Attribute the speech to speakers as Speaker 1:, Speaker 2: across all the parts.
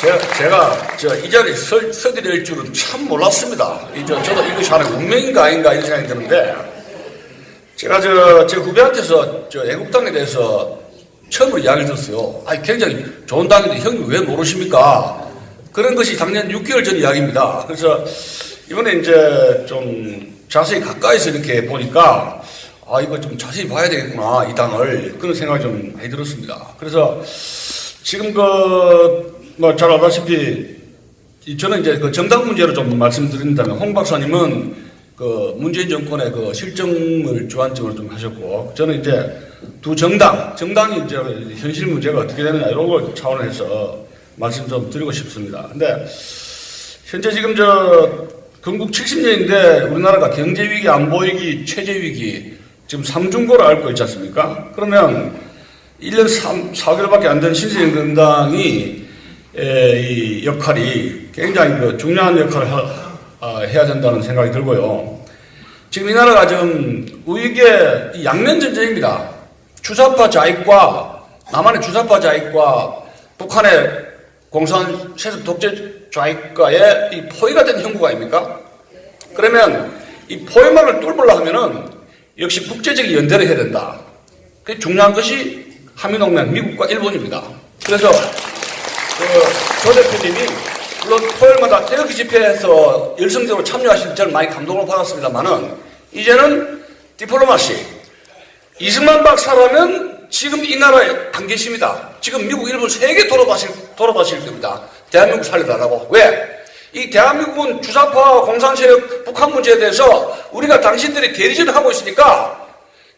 Speaker 1: 제가, 제가 저 이 자리에 서, 서게 될 줄은 참 몰랐습니다. 이 저, 저도 이것이 하나의 운명인가 아닌가 이런 생각이 드는데 제가 저, 제 후배한테서 저 애국당에 대해서 처음으로 이야기를 들었어요. 아니, 굉장히 좋은 당인데 형님 왜 모르십니까? 그런 것이 작년 6개월 전 이야기입니다. 그래서 이번에 이제 좀 자세히 가까이서 이렇게 보니까 아, 이거 좀 자세히 봐야 되겠구나, 이 당을. 그런 생각이 좀 많이 들었습니다. 그래서 지금 그, 뭐 잘 알다시피 이 저는 이제 그 정당 문제로 좀 말씀드린다면 홍 박사님은 그 문재인 정권의 그 실정을 주안점으로 좀 하셨고 저는 이제 두 정당, 정당이 이제 현실 문제가 어떻게 되느냐 이런 걸 차원에서 말씀 좀 드리고 싶습니다. 근데 현재 지금 저 건국 70년인데 우리나라가 경제 위기, 안보 위기, 체제 위기 지금 삼중고를 앓고 있지 않습니까? 그러면 1년 3, 4개월밖에 안 된 신생정당이 에, 이 역할이 굉장히 그 중요한 역할을 하- 아, 해야 된다는 생각이 들고요. 지금 이 나라가 지금 우익의 이 양면 전쟁입니다. 주사파 좌익과 남한의 주사파 좌익과 북한의 공산 세습 독재 좌익과의 이 포위가 된 형국 아닙니까? 그러면 이 포위망을 뚫으려 하면은 역시 국제적인 연대를 해야 된다. 그 중요한 것이 한미동맹 미국과 일본입니다. 그래서 그, 조 대표님이 물론 토요일마다 태극기 집회에서 열성적으로 참여하신 저는 많이 감동을 받았습니다만은 이제는 디플로마시 이승만 박사라면 지금 이 나라에 안 계십니다. 지금 미국, 일본 세계 돌아다실, 돌아다실 겁니다. 대한민국 살려달라고. 왜? 이 대한민국은 주사파와 공산세력 북한 문제에 대해서 우리가 당신들이 대리전을 하고 있으니까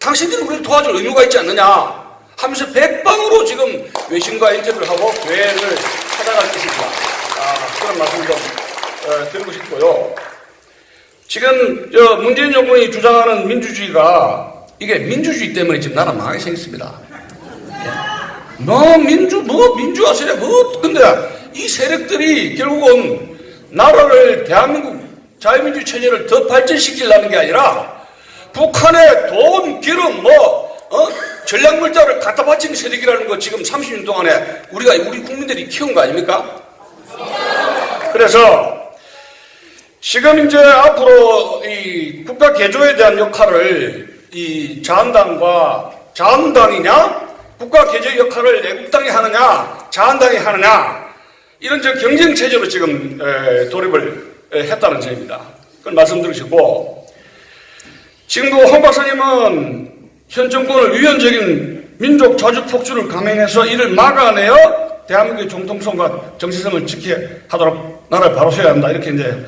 Speaker 1: 당신들은 우리를 도와줄 의무가 있지 않느냐 하면서 백방으로 지금 외신과 인터뷰를 하고 교회를 찾아갈 것입니다. 아, 그런 말씀 좀 어, 드리고 싶고요. 지금 저 문재인 정권이 주장하는 민주주의가 이게 민주주의 때문에 지금 나라 망하게 생겼습니다. 예. 뭐 민주 뭐 민주화 세력 뭐 근데 이 세력들이 결국은 나라를 대한민국 자유민주 체제를 더 발전시키려는 게 아니라 북한에 돈, 기름, 뭐, 어? 전략물자를 갖다 바치는 세력이라는 거 지금 30년 동안에 우리가, 우리 국민들이 키운 거 아닙니까? 그래서 지금 이제 앞으로 이 국가 개조에 대한 역할을 이 자한당과 자한당이냐, 국가 개조 역할을 애국당이 하느냐, 자한당이 하느냐, 이런 저 경쟁 체제로 지금 에, 돌입을 에, 했다는 점입니다. 그걸 말씀드리시고, 지금도 홍 박사님은 현 정권을 유연적인 민족 자주 폭주를 감행해서 이를 막아내어 대한민국의 정통성과 정체성을 지키게 하도록 나라를 바로 세워야 한다. 이렇게 이제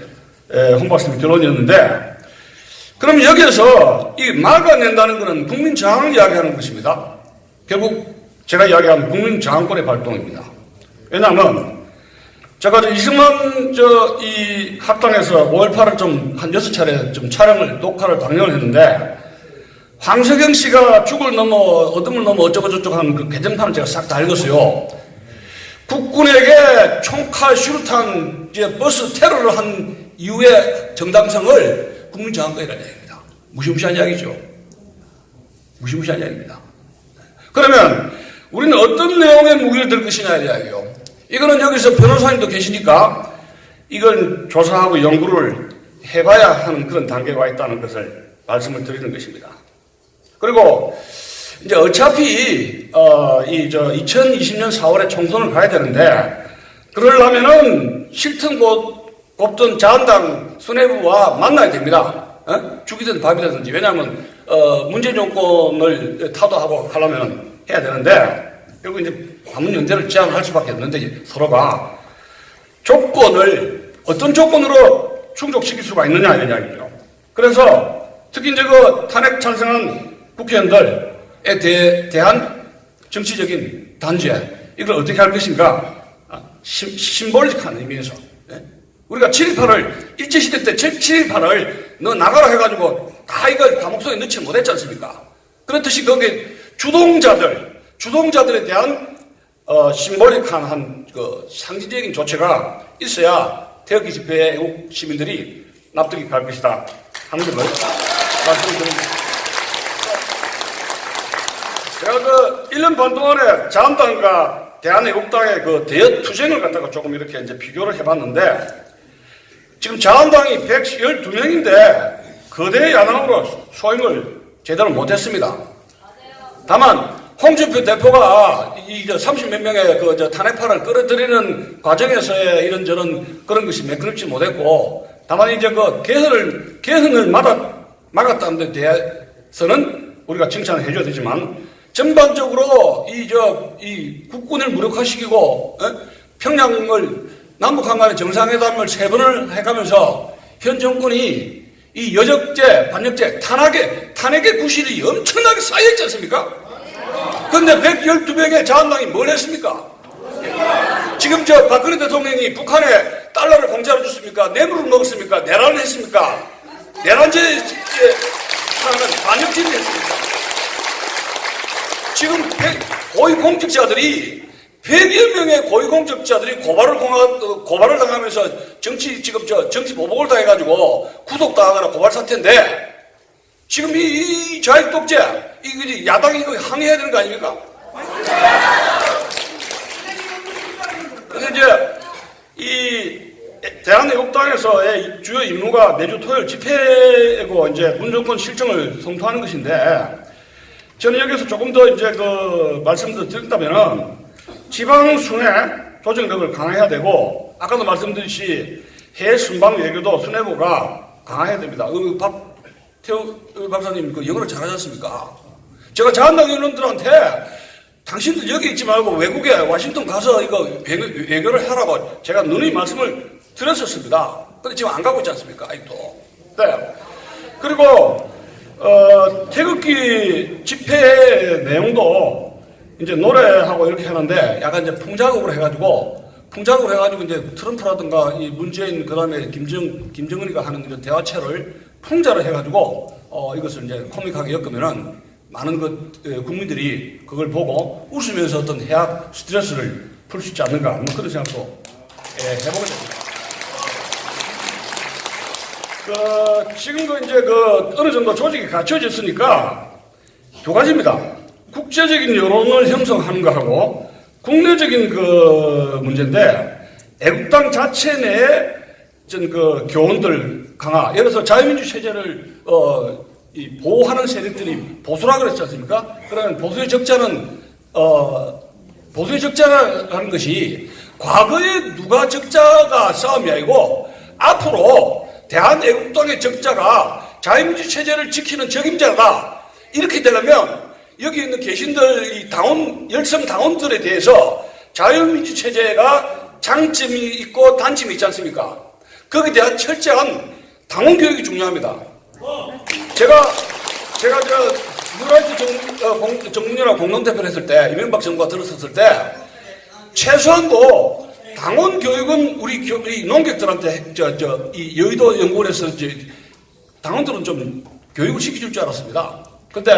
Speaker 1: 에, 홍 박사님 결론이었는데, 그럼 여기에서 이 막아낸다는 것은 국민 저항을 이야기하는 것입니다. 결국 제가 이야기하는 국민 저항권의 발동입니다. 왜냐하면 제가 저 이승만 저이 합당에서 5.18을 좀한 여섯 차례 좀 촬영을 녹화를 방영을 했는데 황석영 씨가 죽을 넘어 어둠을 넘어 어쩌고 저쩌고 하는 그 개정판을 제가 싹 다 읽었어요. 국군에게 총칼 슈루탄 이제 버스 테러를 한 이후의 정당성을 국민 저항권이라는 이야기입니다. 무시무시한 이야기죠. 무시무시한 이야기입니다. 그러면 우리는 어떤 내용의 무기를 들 것이냐 이 이야기요. 이거는 여기서 변호사님도 계시니까 이걸 조사하고 연구를 해봐야 하는 그런 단계가 와 있다는 것을 말씀을 드리는 것입니다. 그리고 이제 어차피 어, 이 저 2020년 4월에 총선을 가야 되는데 그러려면은 싫든 곧 곱든 자한당 수뇌부와 만나야 됩니다. 어? 죽이든 밥이든지 왜냐하면 어, 문재인 정권을 타도하고 하려면 해야 되는데 결국 이제 반문 연대를 제안할 수밖에 없는데 서로가 조건을 어떤 조건으로 충족시킬 수가 있느냐 이런 이야기죠. 그래서 특히 이제 그 탄핵 찬성한 국회의원들에 대, 대한 정치적인 단죄 이걸 어떻게 할 것인가 아, 심, 심볼릭한 의미에서 예? 우리가 7 8을 일제시대 때7 8을 너 나가라 해가지고 다 이걸 감옥 속에 넣지 못했지 않습니까? 그렇듯이 거기에 주동자들 주동자들에 대한 어, 심볼릭한 한 그 상징적인 조치가 있어야 태극기 외국 시민들이 납득이 갈 것이다 하는 것을 말씀드립니다. 제가 그 1년 반 동안에 자한당과 대한애국당의 그 대여 투쟁을 갖다가 조금 이렇게 이제 비교를 해봤는데 지금 자한당이 112명인데 거대 야당으로 소임을 제대로 못했습니다. 다만 홍준표 대표가 이저 30몇 명의 그저 탄핵파를 끌어들이는 과정에서의 이런저런 그런 것이 매끄럽지 못했고 다만 이제 그 개헌을 개헌을 막아 막았다는 데 대해서는 우리가 칭찬을 해줘야 되지만 전반적으로 이 저 이 국군을 무력화시키고 어? 평양을 남북 한 간의 정상회담을 세 번을 해가면서 현 정권이 이 여적죄, 반역죄, 탄핵의 탄핵의 구실이 엄청나게 쌓여있지 않습니까? 근데 112명의 자한당이 뭘 했습니까? 지금 저 박근혜 대통령이 북한에 달러를 공짜로 줬습니까? 뇌물을 먹었습니까? 내란을 했습니까? 내란죄 하는 반역죄를 했습니까? 지금 백- 고위공직자들이 100여 명의 고위공직자들이 고발을, 어, 고발을 당하면서 정치, 지금 저 정치 보복을 당해가지고 구속당하거나 고발 사태인데 지금 이, 이 좌익 독재, 이거 야당이 이거 항의해야 되는 거 아닙니까? 그래서 이제 이 대한애국당에서의 주요 임무가 매주 토요일 집회고 이제 문정권 실정을 성토하는 것인데 저는 여기서 조금 더 이제 그 말씀을 드린다면은 지방 순회 조정력을 강화해야 되고 아까도 말씀드렸듯이 해외 순방 외교도 수뇌부가 강화해야 됩니다. 그 박태우 박사님 그 영어를 잘하지 않습니까? 제가 자한당 의원들한테 당신들 여기 있지 말고 외국에 워싱턴 가서 이거 외교, 외교를 하라고 제가 누누이 말씀을 드렸었습니다. 근데 지금 안 가고 있지 않습니까? 아직도. 네. 그리고 어, 태극기 집회 내용도 이제 노래하고 이렇게 하는데 약간 이제 풍자곡으로 해가지고 풍자곡으로 해가지고 이제 트럼프라든가 이 문재인 그다음에 김정 김정은이가 하는 이런 대화체를 풍자로 해가지고 어, 이것을 이제 코믹하게 엮으면은 많은 그 에, 국민들이 그걸 보고 웃으면서 어떤 해악 스트레스를 풀 수 있지 않는가 뭐 그런 생각도 예, 해보게 됩니다. 그, 지금도 이제 그 어느 정도 조직이 갖춰졌으니까 두 가지입니다. 국제적인 여론을 형성하는 거하고 국내적인 그 문제인데 애국당 자체 내에 전그 교원들 강화, 예를 들어서 자유민주 체제를 어, 이 보호하는 세력들이 보수라 그랬지 않습니까? 그러면 보수의 적자는 어, 보수의 적자라는 것이 과거에 누가 적자가 싸움이 아니고 앞으로 대한애국당의 적자가 자유민주 체제를 지키는 적임자다. 이렇게 되려면 여기 있는 계신들 이 당원 열성 당원들에 대해서 자유민주 체제가 장점이 있고 단점이 있지 않습니까? 거기에 대한 철저한 당원 교육이 중요합니다. 제가 제가 저 뉴라이트 정, 어, 공동대표를 했을 때 이명박 정부가 들어섰을 때 최소한도 당원 교육은 우리 교, 이 농객들한테 저 저 이 여의도 연구원에서 이제 당원들은 좀 교육을 시켜줄 줄 알았습니다. 근데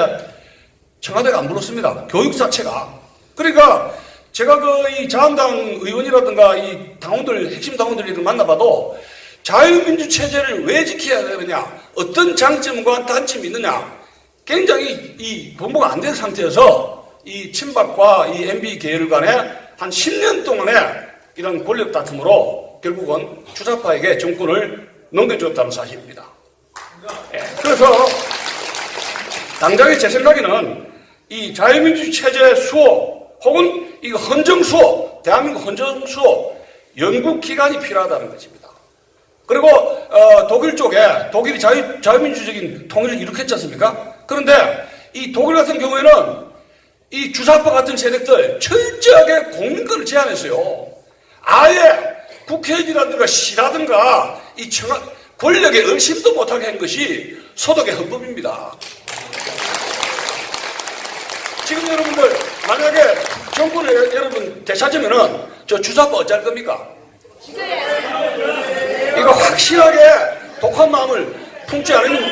Speaker 1: 청와대가 안 불렀습니다. 교육 자체가. 그러니까 제가 그 이 자한당 의원이라든가 이 당원들 핵심 당원들을 만나봐도 자유민주 체제를 왜 지켜야 되느냐, 어떤 장점과 단점이 있느냐, 굉장히 이 공부가 안 된 상태여서 이 친박과 이 MB 계열 간에 한 10년 동안의 이런 권력 다툼으로 결국은 주사파에게 정권을 넘겨줬다는 사실입니다. 예, 그래서 당장의 제 생각에는 이 자유민주 체제 수호 혹은 이 헌정 수호, 대한민국 헌정 수호 연구 기간이 필요하다는 것입니다. 그리고 어, 독일 쪽에 독일이 자유, 자유민주적인 통일을 이룩했지 않습니까? 그런데 이 독일 같은 경우에는 이 주사파 같은 세력들 철저하게 공민권을 제한했어요. 아예 국회의원이라든가 시라든가 이 청와, 권력에 의심도 못하게 한 것이 소득의 헌법입니다. 지금 여러분들 만약에 정권을 여러분 되찾으면은 저 주사파 어찌할 겁니까? 이거 확실하게 독한 마음을 품지 않으면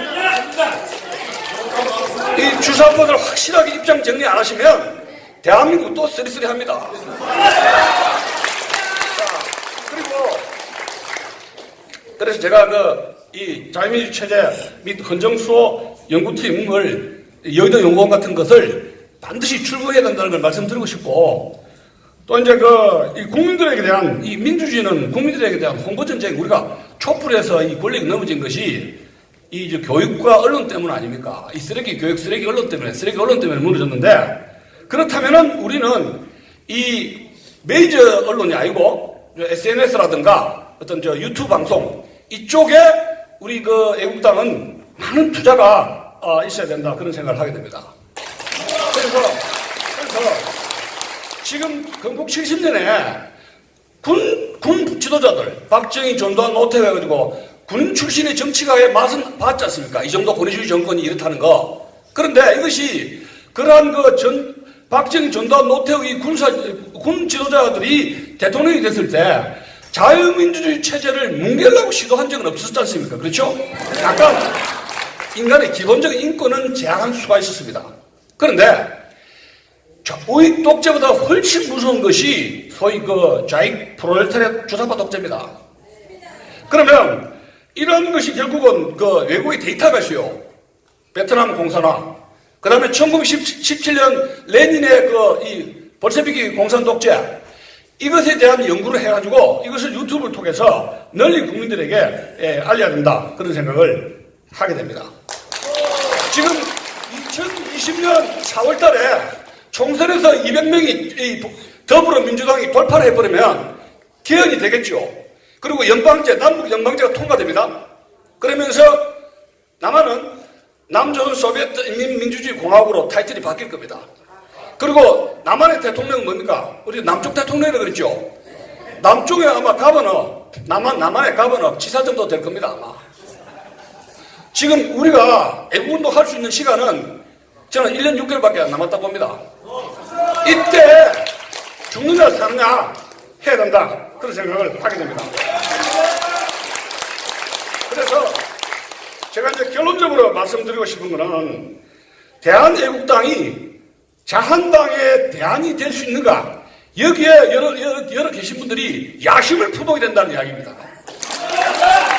Speaker 1: 이 주사파들 확실하게 입장 정리 안 하시면 대한민국 또 쓰리쓰리합니다. 그리고 그래서 제가 그 이 자유민주 체제 및 헌정수호 연구팀을 여의도 연구원 같은 것을 반드시 출범해야 된다는 걸 말씀드리고 싶고 또 이제 그, 이 국민들에게 대한, 이 민주주의는 국민들에게 대한 홍보 전쟁, 우리가 촛불에서 이 권력이 넘어진 것이 이 이제 교육과 언론 때문 아닙니까? 이 쓰레기 교육, 쓰레기 언론 때문에, 쓰레기 언론 때문에 무너졌는데, 그렇다면은 우리는 이 메이저 언론이 아니고, SNS라든가 어떤 저 유튜브 방송, 이쪽에 우리 그 애국당은 많은 투자가 어, 있어야 된다. 그런 생각을 하게 됩니다. 그래서, 그래서 지금 건국 70년에 군, 군 지도자들, 박정희, 전두환, 노태우 해가지고 군 출신의 정치가의 맛은 봤지 않습니까? 이 정도 권위주의 정권이 이렇다는 거. 그런데 이것이 그러한 그 전, 박정희, 전두환, 노태우 이 군사, 군 지도자들이 대통령이 됐을 때 자유민주주의 체제를 뭉개려고 시도한 적은 없었지 않습니까? 그렇죠? 약간 인간의 기본적인 인권은 제한할 수가 있었습니다. 그런데 자, 우익 독재보다 훨씬 무서운 것이 소위 그 좌익 프롤레타리아 주사파 독재입니다. 그러면 이런 것이 결국은 그 외국의 데이터베이스요. 베트남 공산화. 그 다음에 1917년 레닌의 그이 볼셰비키 공산 독재. 이것에 대한 연구를 해가지고 이것을 유튜브를 통해서 널리 국민들에게 예, 알려야 된다. 그런 생각을 하게 됩니다. 지금 2020년 4월 달에 총선에서 200명이 더불어민주당이 돌파를 해버리면 개헌이 되겠죠. 그리고 연방제, 남북 연방제가 통과됩니다. 그러면서 남한은 남조선 소비에트 인민민주주의 공화국으로 타이틀이 바뀔 겁니다. 그리고 남한의 대통령은 뭡니까? 우리 남쪽 대통령이라 그랬죠. 남쪽에 아마 가버너, 남한, 남한의 가버너 지사 정도 될 겁니다, 아마. 지금 우리가 애국운동 할 수 있는 시간은 저는 1년 6개월밖에 안 남았다 봅니다. 이때 죽느냐 사느냐 해야 된다. 그런 생각을 하게 됩니다. 그래서 제가 이제 결론적으로 말씀드리고 싶은 거는 대한애국당이 자한당의 대안이 될 수 있는가? 여기에 여러, 여러, 여러 계신 분들이 야심을 품어야 된다는 이야기입니다.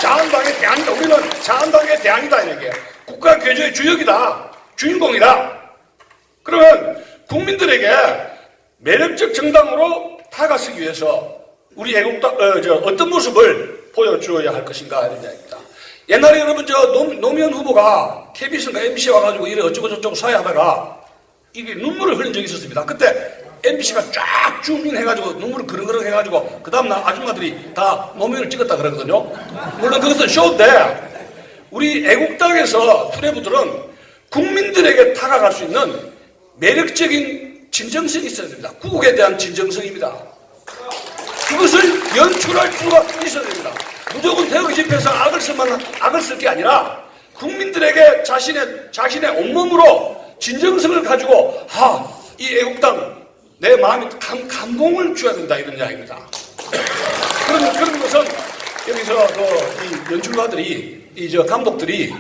Speaker 1: 자한당의 대안이다. 우리는 자한당의 대안이다. 이게 국가 교조의 주역이다. 주인공이다. 그러면 국민들에게 매력적 정당으로 다가서기 위해서 우리 애국당 어, 저 어떤 모습을 보여주어야 할 것인가 이런 이야기입니다. 옛날에 여러분 저 노, 노무현 후보가 KBS인가 MBC 와가지고 이래 어쩌고 저쩌고 사회하다가 이게 눈물을 흘린 적이 있었습니다. 그때 MBC가 쫙 줌인해가지고 눈물을 그릉그릉 해가지고 그 다음날 아줌마들이 다 노무현을 찍었다 그러거든요. 물론 그것은 쇼인데 우리 애국당에서 수뇌부들은 국민들에게 다가갈 수 있는 매력적인 진정성이 있어야 됩니다. 국국에 대한 진정성입니다. 그것을 연출할 수가 있어야 됩니다. 무조건 대거 집회에서 악을 쓸만 악을 쓸 게 아니라 국민들에게 자신의 자신의 온몸으로 진정성을 가지고 아 이 애국당 내 마음에 감, 감동을 줘야 된다 이런 이야기입니다. 그런 그런 것은 여기서 그이 연출가들이 이 저 감독들이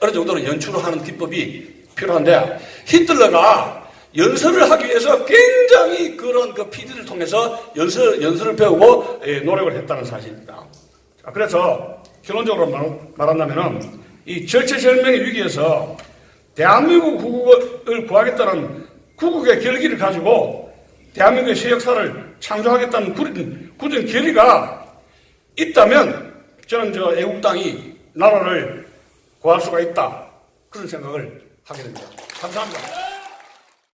Speaker 1: 어느 정도는 연출을 하는 기법이 필요한데 히틀러가 연설을 하기 위해서 굉장히 그런 그 PD를 통해서 연설, 연설을 배우고 예, 노력을 했다는 사실입니다. 자, 그래서 결론적으로 말, 말한다면은 이 절체절명의 위기에서 대한민국 국국을 구하겠다는 국국의 결기를 가지고 대한민국의 새 역사를 창조하겠다는 굳은, 굳은 결의가 있다면 저는 저 애국당이 나라를 구할 수가 있다. 그런 생각을 하게 됩니다. 감사합니다.